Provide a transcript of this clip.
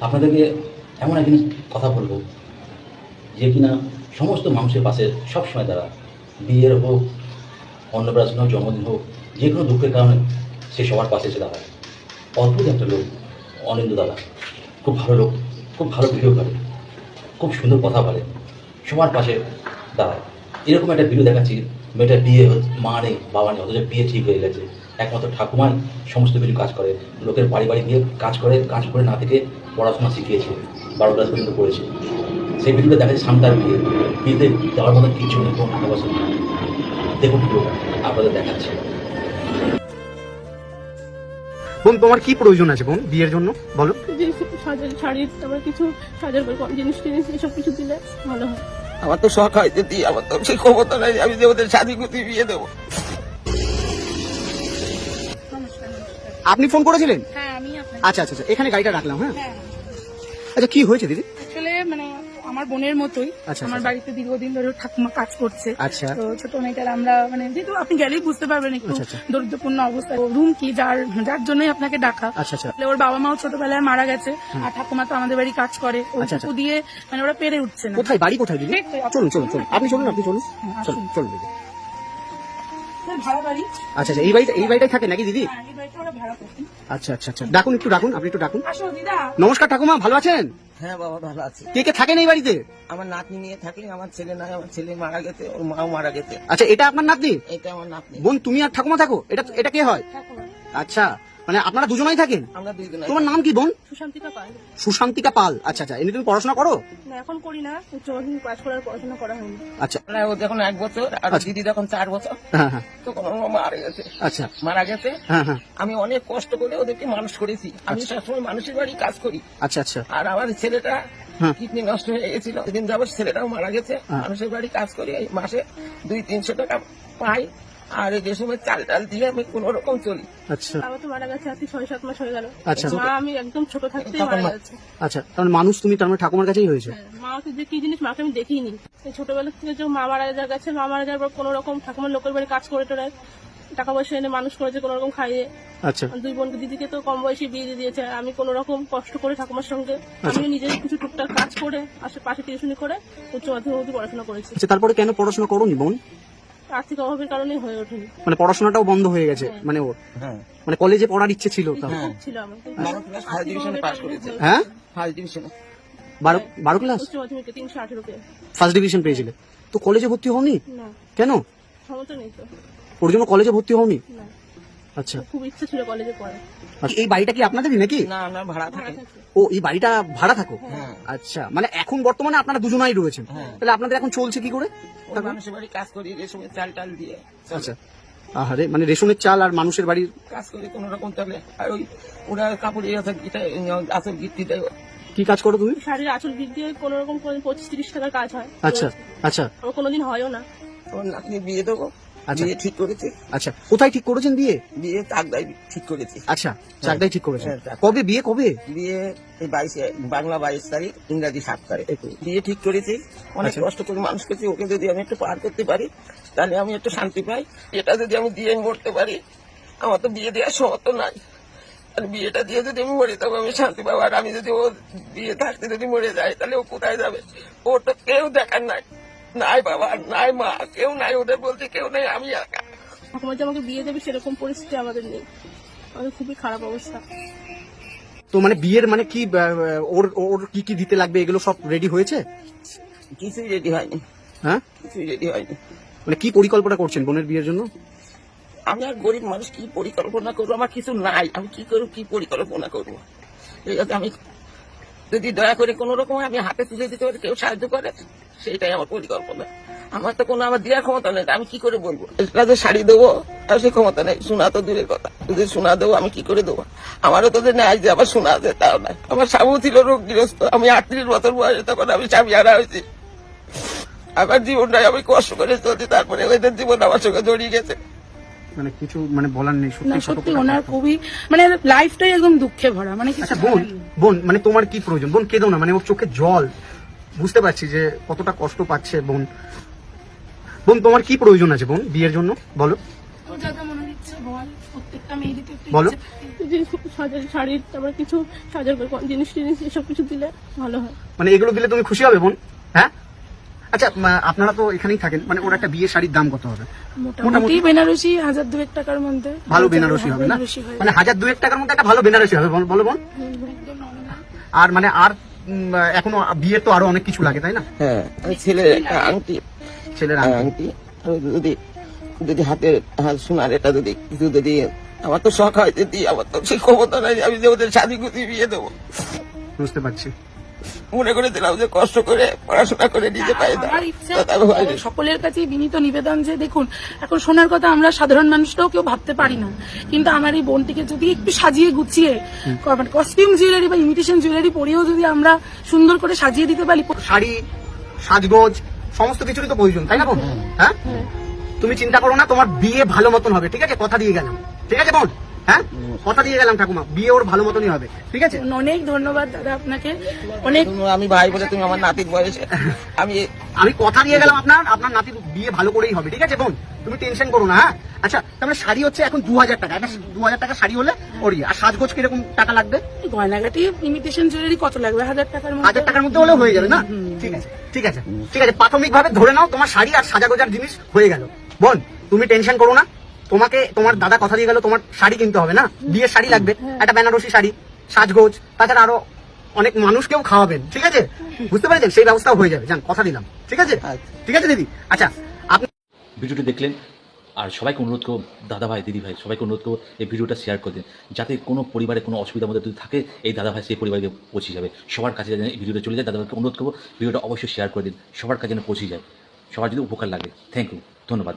আপনাদেরকে এমন এক জিনিস কথা বলব যে কিনা সমস্ত মানুষের পাশে সবসময় তারা বিয়ের হোক, অন্নপ্রাশন হোক, জন্মদিন হোক, যে কোনো দুঃখের কারণে সে সবার পাশে এসে দাঁড়ায়। অদ্ভুত একটা লোক অনিন্দ দাদা। খুব ভালো লোক, খুব ভালো ভিডিও করে। খুব সুন্দর কথা বলে। সবার পাশে দাঁড়ায়। এরকম একটা ভিডিও দেখাচ্ছি মেয়েটার বিয়ে মা নেই বাবা নেই অথচ বিয়ে ঠিক হয়ে গেছে। একমাত্র ঠাকুমাই সমস্ত কিছু কাজ করে। লোকের বাড়ি বাড়ি গিয়ে কাজ করে কাজ করে না থেকে পড়াশোনা শিখিয়েছে বারো ক্লাস পর্যন্ত পড়েছে। সেই ভিডিওটা দেখা যাচ্ছে সামতার বিয়ে। বিয়েতে যাওয়ার মতো কিছু নেই কোনো টাকা পয়সা নেই। দেখুন আপনাদের দেখাচ্ছে। বোন তোমার কি প্রয়োজন আছে বোন বিয়ের জন্য? বলো। জিনিস সাজার শাড়ি তারপর কিছু সাজার জিনিস টিনিস এসব কিছু দিলে ভালো হয়। আমার তো শখ হয় যে দিই আমার তো সেই ক্ষমতা নাই আমি যে ওদের শাদি কুতি বিয়ে দেবো। আপনি ফোন করেছিলেন? হ্যাঁ আচ্ছা আচ্ছা আচ্ছা এখানে গাড়িটা রাখলাম হ্যাঁ? হ্যাঁ। আচ্ছা কি হয়েছে দিদি? আমার বোনের মতোই। আচ্ছা, আমার আচ্ছা। বাড়িতে দীর্ঘদিন ধরে ঠাকুমা কাজ করছে। আচ্ছা। তো ছোট মেয়েটার আমরা মানে যেহেতু আপনি গেলেই বুঝতে পারবেন একটু আচ্ছা, আচ্ছা। দরিদ্রপূর্ণ অবস্থা। রুম কি? যার যার জন্যই আপনাকে ডাকা। আচ্ছা আচ্ছা। ওর বাবা মাও ছোটবেলায় মারা গেছে। আর ঠাকুমা তো আমাদের বাড়ি কাজ করে। আচ্ছা, ওইটুকু দিয়ে মানে ওরা পেরে উঠছে না। কোথায়? বাড়ি কোথায় চলুন চলুন চলুন। আপনি চলুন আপনি চলুন। হ্যাঁ, চলুন চলুন আচ্ছা আচ্ছা। এই বাড়িটা এই বাড়িটাই থাকে নাকি দিদি? হ্যাঁ, আচ্ছা আচ্ছা আচ্ছা। ডাকুন একটু ডাকুন। আপনি একটু ডাকুন। নমস্কার ঠাকুমা। ভালো আছেন? হ্যাঁ বাবা ভালো আছে। কে কে থাকেন এই বাড়িতে? আমার নাতনি নিয়ে থাকি আমার ছেলে নাই আমার ছেলে মারা গেছে ওর মাও মারা গেছে। আচ্ছা এটা আপনার নাতনি? এটা আমার নাতনি। বোন তুমি আর ঠাকুমা থাকো? এটা এটা কে হয়? আচ্ছা। মানে আপনারা দুজনেই থাকেন? তোমার নাম কি বোন? সুশান্তিকা পাল। সুশান্তিকা পাল। আচ্ছা আচ্ছা এমনি তুমি পড়াশোনা করো? না এখন করি না উচ্চ মাধ্যমিক করার পড়াশোনা করা হয়নি। আচ্ছা। ও যখন এক বছর আর আচ্ছা। দিদি যখন চার বছর হ্যাঁ হ্যাঁ। মা মারা গেছে। আচ্ছা। মারা গেছে। হ্যাঁ হ্যাঁ। আমি অনেক কষ্ট করে ওদেরকে মানুষ করেছি। আমি সবসময় মানুষের বাড়ি কাজ করি। আচ্ছা আচ্ছা। আর আমার ছেলেটা হ্যাঁ। কিডনি নষ্ট হয়ে গেছিল। সেদিন যাবার ছেলেটাও মারা গেছে। মানুষের বাড়ি কাজ করি এই মাসে দুই তিনশো টাকা পাই। আর এই যে সময় চাল টাল দিয়ে আমি কোন রকম চলি। আচ্ছা। বাবা তো মারা গেছে আজকে ছয় সাত মাস হয়ে গেল। আচ্ছা। মা আমি একদম ছোট থাকতেই মারা মা- গেছে। আচ্ছা তাহলে মানুষ তুমি তার মানে ঠাকুমার কাছেই হয়েছে? হ্যাঁ, মাকে যে কি জিনিস মাকে আমি দেখিনি। এই ছোটবেলা থেকে যে মা মারা যা গেছে মা মারা যাওয়ার পর কোনো রকম ঠাকুমার লোকের বাড়ি কাজ করে টাকা পয়সা এনে মানুষ করেছে কোনো রকম খাইয়ে। আচ্ছা। দুই বোনকে দিদিকে তো কম বয়সে বিয়ে দিয়ে দিয়েছে। আমি কোনো রকম কষ্ট করে ঠাকুমার সঙ্গে। আমি নিজের কিছু টুকটাক কাজ করে আশেপাশে টিউশনি করে উচ্চ মাধ্যমিক পড়াশোনা করেছি। তারপরে কেন পড়াশোনা করোনি বোন? আর্থিক অভাবের কারণে হয়ে ওঠেনি। মানে পড়াশোনাটাও বন্ধ হয়ে গেছে মানে ওর। হ্যাঁ। মানে কলেজে পড়ার ইচ্ছে ছিল তার হ্যাঁ। ছিল আমার। কিন্তু বারো ক্লাস ফার্স্ট ডিভিশনে পাস করেছে। হ্যাঁ? ফার্স্ট বারো বারো ক্লাস ফার্স্ট ডিভিশন পেয়েছিলে। তো কলেজে ভর্তি হওনি? কেন? ক্ষমতা নেই তো। ওর জন্য কলেজে ভর্তি হওনি? না। আচ্ছা। খুব ইচ্ছে ছিল কলেজে পড়ার। আচ্ছা, এই বাড়িটা কি আপনাদেরই নাকি? না আমরা ভাড়া থাকি। ও এই বাড়িটা ভাড়া থাকো? হ্যাঁ। আচ্ছা মানে এখন বর্তমানে আপনারা দুজনাই রয়েছেন। হ্যাঁ। তাহলে আপনাদের এখন চলছে কি করে? ওই মানুষের বাড়ি কাজ করি সময় চাল টাল দিয়ে। আচ্ছা। আহারে মানে রেশনের চাল আর মানুষের বাড়ির কাজ করি কোন রকম চলে আর ওই ওরা কাপড় গিটা আসল গিট্টি কি কাজ করো তুমি? শাড়ির আঁচল দিক দিয়ে কোনো রকম কোনো পঁচিশ তিরিশ টাকার কাজ হয়। আচ্ছা আচ্ছা। আমার কোনোদিন হয়ও না। ওর নাতনি বিয়ে দেবো। আচ্ছা। বিয়ে ঠিক করেছি। আচ্ছা কোথায় ঠিক করেছেন বিয়ে? বিয়ে চাকদাই ঠিক করেছি। আচ্ছা চাকদাই ঠিক করেছেন। হ্যাঁ, কবে বিয়ে কবে? বিয়ে এই বাইশে বাংলা বাইশ তারিখ ইংরাজি সাত তারিখ। বিয়ে ঠিক করেছি। অনেক আচ্ছা। কষ্ট করে মানুষ করছি ওকে যদি আমি একটু পার করতে পারি তাহলে আমি একটু শান্তি পাই। এটা যদি আমি দিয়ে মরতে পারি আমার তো বিয়ে দেওয়ার সমর্থ নাই। আর বিয়েটা দিয়ে যদি আমি মরি তবে আমি শান্তি পাবো। আর আমি যদি ও বিয়ে থাকতে যদি মরে যায় তাহলে ও কোথায় যাবে? ওর তো কেউ দেখার নাই। নাই বাবা নাই মা কেউ নাই ওদের বলতে কেউ নেই আমি একা। ঠাকুমা যে আমাকে বিয়ে দেবে সেরকম পরিস্থিতি আমাদের নেই। আমাদের খুবই খারাপ অবস্থা। তো মানে বিয়ের মানে কি ওর ওর কি কি দিতে লাগবে এগুলো সব রেডি হয়েছে? কিছুই রেডি হয়নি। হ্যাঁ? কিছুই রেডি হয়নি। মানে কি পরিকল্পনা করছেন বোনের বিয়ের জন্য? আমি আর গরিব মানুষ কি পরিকল্পনা করব? আমার কিছু নাই আমি কি করব কি পরিকল্পনা করব? ঠিক আছে আমি যদি দয়া করে কোনো রকম আমি হাতে তুলে দিতে পারি, কেউ সাহায্য করে, সেইটাই আমার পরিকল্পনা। আমার তো কোনো আমার দেওয়ার ক্ষমতা নেই, আমি কি করে বলব? যে শাড়ি দেবো আর সে ক্ষমতা নেই শোনা তো দূরের কথা। যদি শোনা দেবো, আমি কি করে দেবো? আমারও তো যে যে আবার শোনা আছে, তাও নাই আমার স্বামী ছিল রোগগ্রস্ত, আমি আটত্রিশ বছর বয়সে তখন আমি স্বামী হারা হয়েছি। আমার জীবনটাই আমি কষ্ট করে চলছি, তারপরে ওদের জীবন আমার সঙ্গে জড়িয়ে গেছে। মানে কিছু মানে বলার নেই না সত্যি ওনার খুবই মানে লাইফটাই একদম দুঃখে ভরা মানে কিছু আচ্ছা বোন বোন মানে তোমার কি প্রয়োজন? বোন কেঁদো না মানে ওর চোখে জল। বুঝতে পারছি যে কতটা কষ্ট পাচ্ছে বোন। বোন তোমার কি প্রয়োজন আছে বোন বিয়ের জন্য? বলো। মনে বল। শাড়ির তারপরে কিছু সাজার জিনিস টিনিস এসব কিছু দিলে ভালো হয়। মানে এগুলো দিলে তুমি খুশি হবে বোন? হ্যাঁ? আচ্ছা আপনারা তো এখানেই থাকেন মানে ওর একটা বিয়ে শাড়ির দাম কত হবে? মোটামুটি বেনারসি হাজার দুয়েক টাকার মধ্যে। ভালো বেনারসি হবে না? মানে হাজার দুয়েক টাকার মধ্যে একটা ভালো বেনারসি হবে বল- বলো বোন। আর মানে আর এখনও বিয়ের তো আরও অনেক কিছু লাগে তাই না? হ্যাঁ ছেলের একটা আংটি। ছেলের আংটি। আংটি। যদি যদি হাতে শোনার এটা যদি কিছু যদি আমার তো শখ হয় যদি আমার তো সেই ক্ষমতা নাই আমি যে ওদের শাদি গুতি বিয়ে দেবো। বুঝতে পারছি। মনে করেছিলাম যে কষ্ট করে পড়াশোনা করে নিজে পাই। সকলের কাছে বিনীত নিবেদন যে দেখুন এখন সোনার কথা আমরা সাধারণ মানুষটাও কেউ ভাবতে পারি না। কিন্তু আমার এই বোনটিকে যদি একটু সাজিয়ে গুছিয়ে মানে কস্টিউম জুয়েলারি বা ইমিটেশন জুয়েলারি পরেও যদি আমরা সুন্দর করে সাজিয়ে দিতে পারি শাড়ি সাজগোজ সমস্ত কিছুরই তো প্রয়োজন তাই না বোন? হ্যাঁ? তুমি চিন্তা করো না তোমার বিয়ে ভালো মতন হবে ঠিক আছে? কথা দিয়ে গেলাম। ঠিক আছে বোন? হ্যাঁ? কথা দিয়ে গেলাম ঠাকুমা। বিয়ে ওর ভালো মতনই হবে। ঠিক আছে? অনেক ধন্যবাদ দাদা আপনাকে। অনেক আমি ভাই বলে তুমি আমার নাতির বয়সে। আমি আমি কথা দিয়ে গেলাম আপনার। আপনার নাতির বিয়ে ভালো করেই হবে। ঠিক আছে বোন? তুমি টেনশন করো না হ্যাঁ? আচ্ছা তাহলে শাড়ি হচ্ছে এখন দু হাজার টাকা। একটা দু হাজার টাকা শাড়ি হলে ওরই। আর সাজগোজ কীরকম টাকা লাগবে? গয়নাগাটি ইমিটেশন জুয়েলারি কত লাগবে? হাজার টাকার মধ্যে? হাজার টাকার মধ্যে হলে হয়ে যাবে না? ঠিক আছে ঠিক আছে। ঠিক আছে প্রাথমিক ভাবে ধরে নাও তোমার শাড়ি আর সাজাগোজার জিনিস হয়ে গেল। বোন তুমি টেনশন করো না। তোমাকে তোমার দাদা কথা দিয়ে গেল তোমার শাড়ি কিনতে হবে না? বিয়ের শাড়ি লাগবে একটা বেনারসি শাড়ি সাজগোজ তাছাড়া আরও অনেক মানুষকেও খাওয়াবেন ঠিক আছে? বুঝতে পেরেছেন? সেই ব্যবস্থাও হয়ে যাবে। জান কথা দিলাম ঠিক আছে? ঠিক আছে দিদি? আচ্ছা আপনি ভিডিওটি দেখলেন আর সবাইকে অনুরোধ করব দাদা ভাই দিদি ভাই সবাইকে অনুরোধ করব এই ভিডিওটা শেয়ার করে দিন। যাতে কোনো পরিবারে কোনো অসুবিধার মধ্যে যদি থাকে এই দাদা ভাই সেই পরিবারকে পৌঁছে যাবে। সবার কাছে যেন এই ভিডিওটা চলে যায় দাদা ভাইকে অনুরোধ করব ভিডিওটা অবশ্যই শেয়ার করে দিন। সবার কাছে যেন পৌঁছে যায়। সবার যদি উপকার লাগে। থ্যাংক ইউ ধন্যবাদ।